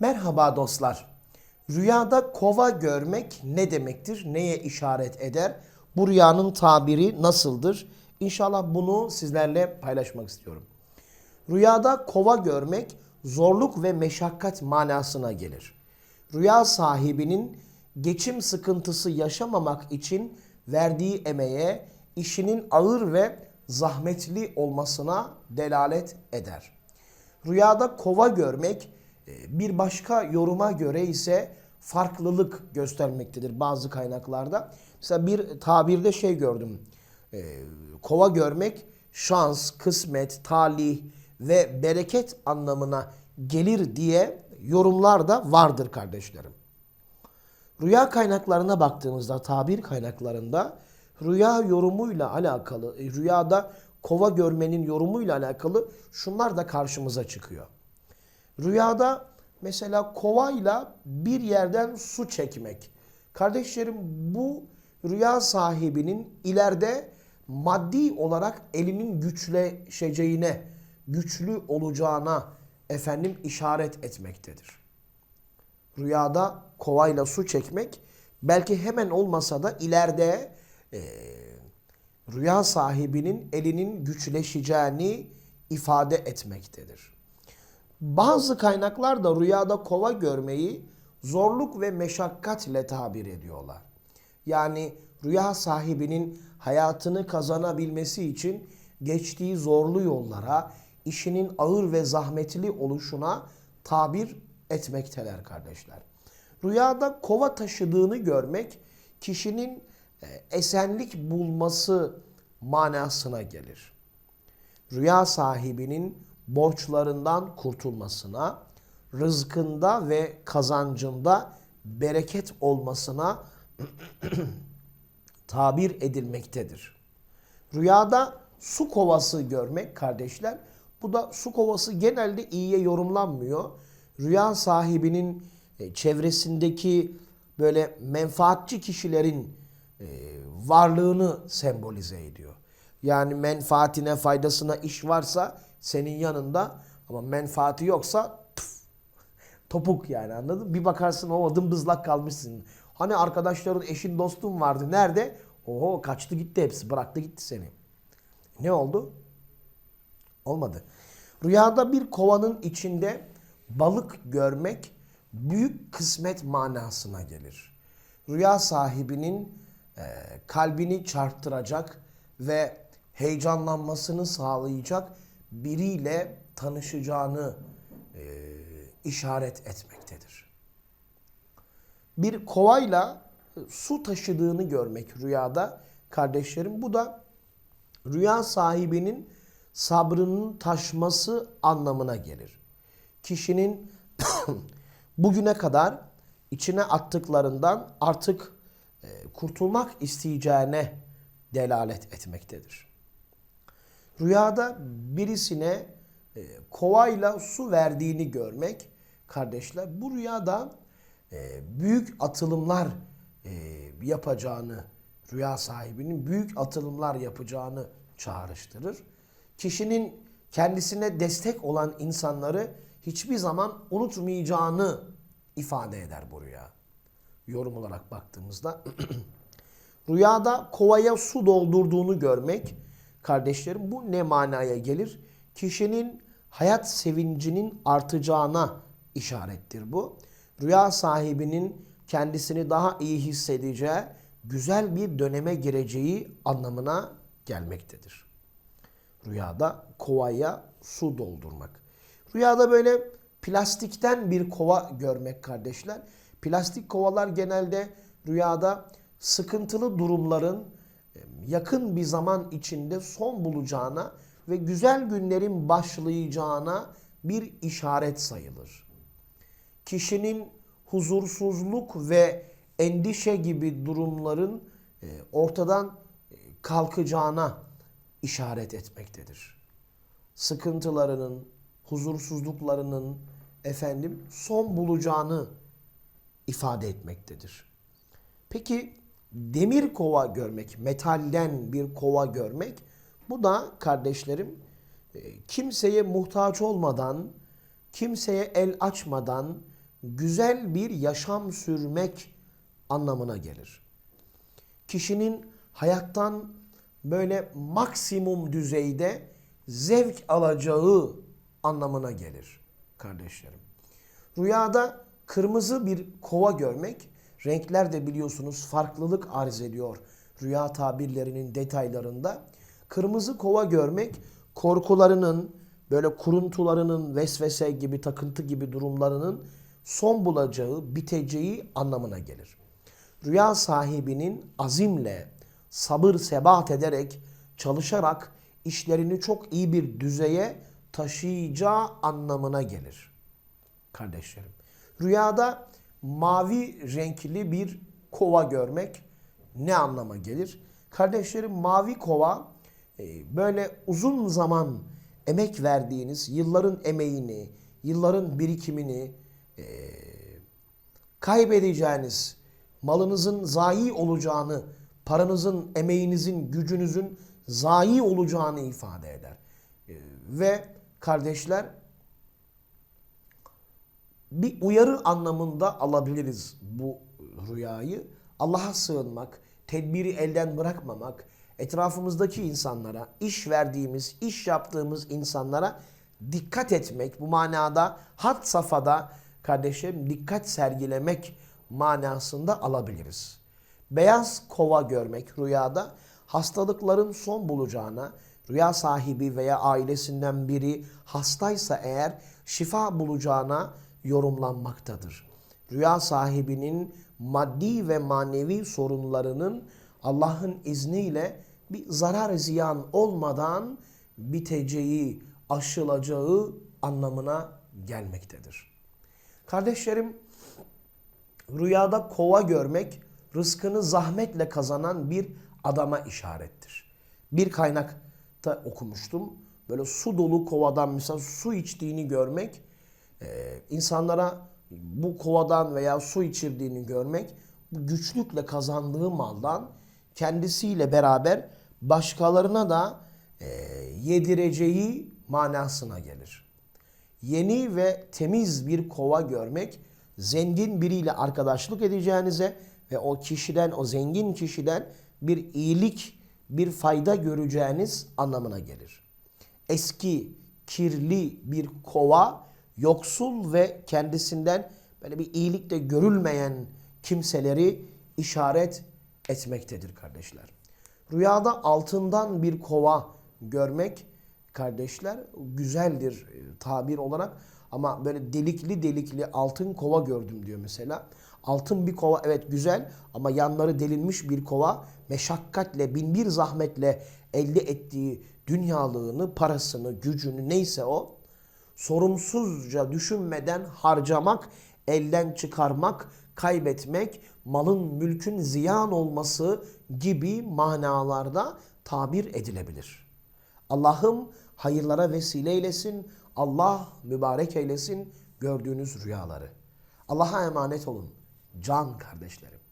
Merhaba dostlar. Rüyada kova görmek ne demektir? Neye işaret eder? Bu rüyanın tabiri nasıldır? İnşallah bunu sizlerle paylaşmak istiyorum. Rüyada kova görmek zorluk ve meşakkat manasına gelir. Rüya sahibinin geçim sıkıntısı yaşamamak için verdiği emeğe, işinin ağır ve zahmetli olmasına delalet eder. Rüyada kova görmek bir başka yoruma göre ise farklılık göstermektedir bazı kaynaklarda. Mesela bir tabirde şey gördüm. E, Kova görmek şans, kısmet, talih ve bereket anlamına gelir diye yorumlar da vardır kardeşlerim. Rüya kaynaklarına baktığımızda, tabir kaynaklarında rüya yorumuyla alakalı, rüyada kova görmenin yorumuyla alakalı şunlar da karşımıza çıkıyor. Rüyada mesela kovayla bir yerden su çekmek. Kardeşlerim bu rüya sahibinin ileride maddi olarak elinin güçleşeceğine, güçlü olacağına efendim işaret etmektedir. Rüyada kovayla su çekmek belki hemen olmasa da ileride e, rüya sahibinin elinin güçleşeceğini ifade etmektedir. Bazı kaynaklar da rüyada kova görmeyi zorluk ve meşakkatle tabir ediyorlar. Yani rüya sahibinin hayatını kazanabilmesi için geçtiği zorlu yollara, işinin ağır ve zahmetli oluşuna tabir etmekteler kardeşler. Rüyada kova taşıdığını görmek kişinin e, esenlik bulması manasına gelir. Rüya sahibinin borçlarından kurtulmasına, rızkında ve kazancında bereket olmasına tabir edilmektedir. Rüyada su kovası görmek kardeşler, bu da su kovası genelde iyiye yorumlanmıyor. Rüya sahibinin e, çevresindeki böyle menfaatçi kişilerin e, varlığını sembolize ediyor. Yani menfaatine faydasına iş varsa senin yanında ama menfaati yoksa püf, topuk yani anladın mı? Bir bakarsın o dımdızlak kalmışsın. Hani arkadaşların eşin dostun vardı nerede? Oho kaçtı gitti hepsi bıraktı gitti seni. Ne oldu? Olmadı. Rüyada bir kovanın içinde balık görmek büyük kısmet manasına gelir. Rüya sahibinin e, kalbini çarptıracak ve heyecanlanmasını sağlayacak biriyle tanışacağını e, işaret etmektedir. Bir kovayla su taşıdığını görmek rüyada kardeşlerim bu da rüya sahibinin sabrının taşması anlamına gelir. Kişinin bugüne kadar içine attıklarından artık e, kurtulmak isteyeceğine delalet etmektedir. Rüyada birisine e, kovayla su verdiğini görmek kardeşler bu rüyada e, büyük atılımlar e, yapacağını rüya sahibinin büyük atılımlar yapacağını çağrıştırır. Kişinin kendisine destek olan insanları hiçbir zaman unutmayacağını ifade eder bu rüya. Yorum olarak baktığımızda rüyada kovaya su doldurduğunu görmek kardeşlerim bu ne manaya gelir? Kişinin hayat sevincinin artacağına işarettir bu. Rüya sahibinin kendisini daha iyi hissedeceği, güzel bir döneme gireceği anlamına gelmektedir. Rüyada kovaya su doldurmak. Rüyada böyle plastikten bir kova görmek kardeşler. Plastik kovalar genelde rüyada sıkıntılı durumların yakın bir zaman içinde son bulacağına ve güzel günlerin başlayacağına bir işaret sayılır. Kişinin huzursuzluk ve endişe gibi durumların e, ortadan e, kalkacağına işaret etmektedir. Sıkıntılarının, huzursuzluklarının efendim son bulacağını ifade etmektedir. Peki demir kova görmek, metalden bir kova görmek bu da kardeşlerim e, kimseye muhtaç olmadan, kimseye el açmadan güzel bir yaşam sürmek anlamına gelir. Kişinin hayattan böyle maksimum düzeyde zevk alacağı anlamına gelir kardeşlerim. Rüyada kırmızı bir kova görmek, renkler de biliyorsunuz farklılık arz ediyor rüya tabirlerinin detaylarında. Kırmızı kova görmek korkularının, böyle kuruntularının, vesvese gibi, takıntı gibi durumlarının son bulacağı, biteceği anlamına gelir. Rüya sahibinin azimle, sabır sebat ederek, çalışarak işlerini çok iyi bir düzeye taşıyacağı anlamına gelir kardeşlerim. Rüyada mavi renkli bir kova görmek ne anlama gelir? Kardeşlerim mavi kova e, böyle uzun zaman emek verdiğiniz yılların emeğini, yılların birikimini e, kaybedeceğiniz, malınızın zayi olacağını, paranızın, emeğinizin, gücünüzün zayi olacağını ifade eder. E, Ve kardeşler bir uyarı anlamında alabiliriz bu rüyayı. Allah'a sığınmak, tedbiri elden bırakmamak, etrafımızdaki insanlara, iş verdiğimiz, iş yaptığımız insanlara dikkat etmek, bu manada hat safhada kardeşlerim dikkat sergilemek manasında alabiliriz. Beyaz kova görmek rüyada hastalıkların son bulacağına, rüya sahibi veya ailesinden biri hastaysa eğer şifa bulacağına yorumlanmaktadır. Rüya sahibinin maddi ve manevi sorunlarının Allah'ın izniyle bir zarar ziyan olmadan biteceği, aşılacağı anlamına gelmektedir. Kardeşlerim, rüyada kova görmek rızkını zahmetle kazanan bir adama işarettir. Bir kaynakta okumuştum. Böyle su dolu kovadan mesela su içtiğini görmek e, insanlara bu kovadan veya su içirdiğini görmek güçlükle kazandığı maldan kendisiyle beraber başkalarına da e, yedireceği manasına gelir. Yeni ve temiz bir kova görmek zengin biriyle arkadaşlık edeceğinize ve o kişiden, o zengin kişiden bir iyilik, bir fayda göreceğiniz anlamına gelir. Eski, kirli bir kova yoksul ve kendisinden böyle bir iyilik de görülmeyen kimseleri işaret etmektedir kardeşler. Rüyada altından bir kova görmek kardeşler güzeldir e, tabir olarak ama böyle delikli delikli altın kova gördüm diyor mesela. Altın bir kova evet güzel ama yanları delinmiş bir kova meşakkatle binbir zahmetle elde ettiği dünyalığını, parasını, gücünü neyse o sorumsuzca düşünmeden harcamak, elden çıkarmak, kaybetmek, malın mülkün ziyan olması gibi manalarda tabir edilebilir. Allah'ım hayırlara vesile eylesin, Allah mübarek eylesin gördüğünüz rüyaları. Allah'a emanet olun can kardeşlerim.